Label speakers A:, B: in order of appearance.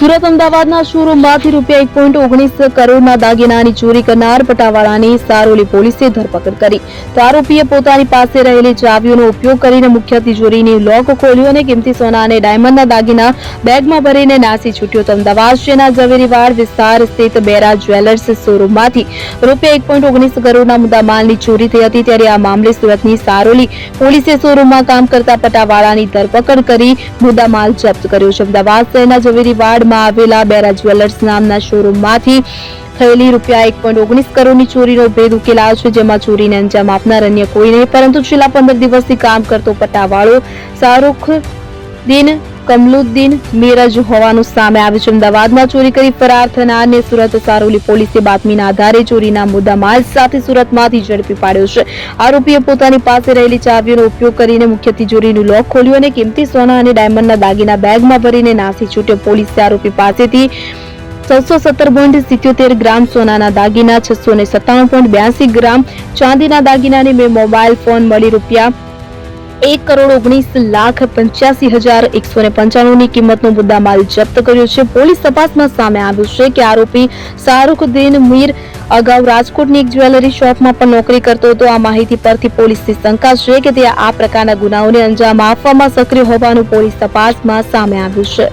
A: સુરત અમદાવાદના શોરૂમમાંથી રૂપિયા એક પોઈન્ટ ઓગણીસ કરોડના દાગીનાની ચોરી કરનાર પટાવાળાની સારોલી પોલીસે ધરપકડ કરી. તો આરોપીએ પોતાની પાસે રહેલી ચાવીઓનો ઉપયોગ કરીને મુખ્ય તિજોરીની લોક ખોલ્યું અને કિંમતી સોના અને ડાયમંડના દાગીના બેગમાં ભરીને નાસી છૂટ્યો. તો અમદાવાદ શહેરના ઝવેરીવાડ વિસ્તાર સ્થિત બેરા જ્વેલર્સ શોરૂમમાંથી રૂપિયા એક પોઈન્ટ ઓગણીસ કરોડના મુદ્દામાલની ચોરી થઈ હતી ત્યારે આ મામલે સુરતની સારોલી પોલીસે શોરૂમમાં કામ કરતા પટાવાળાની ધરપકડ કરી મુદ્દામાલ જપ્ત કર્યો છે. અમદાવાદ શહેરના ઝવેરીવાડમાં આવેલા બેરા જ્વેલર્સ નામના શોરૂમમાંથી થયેલી રૂપિયા એક પોઈન્ટ ઓગણીસ કરોડની ચોરીનો ભેદ ઉકેલાયો છે, જેમાં ચોરીને અંજામ આપનાર અન્ય કોઈ નહીં. પરંતુ છેલ્લા પંદર દિવસથી કામ કરતો પટ્ટાવાળો શાહરૂખ દિન કમલુદ્દીન, મિરજ હોવાનું સામે આવ્યું છે. અમદાવાદમાં ચોરી કરી ફરાર થનારને સુરત સારોલી પોલીસે બાતમીના આધારે ચોરીના મુદ્દામાલ સાથે સુરતમાંથી ઝડપી પાડ્યો છે. આરોપીએ પોતાની પાસે રહેલી ચાવીઓનો ઉપયોગ કરીને મુખ્ય તિજોરીનું લોક ખોલ્યું અને કિંમતી સોના અને ડાયમંડના દાગીના બેગમાં ભરીને નાસી છૂટ્યો. પોલીસે આરોપી પાસેથી છસો સત્તર પોઈન્ટ સિત્યોતેર ગ્રામ સોનાના દાગીના, છસો ને સત્તાણું પોઈન્ટ બ્યાસી ગ્રામ ચાંદીના દાગીનાની બે મોબાઈલ ફોન મળી રૂપિયા એક કરોડ ઓગણીસ લાખ પંચ્યાસી હજાર એકસો ને પંચાણુંની કિંમતનો મુદ્દામાલ જપ્ત કર્યો છે. પોલીસ તપાસમાં સામે આવ્યું છે કે આરોપી શાહરૂખદીન મીર અગાઉ રાજકોટની એક જ્વેલરી શોપમાં પણ નોકરી કરતો હતો. આ માહિતી પરથી પોલીસની શંકા છે કે તે આ પ્રકારના ગુનાઓને અંજામ આપવામાં સક્રિય હોવાનું પોલીસ તપાસમાં સામે આવ્યું છે.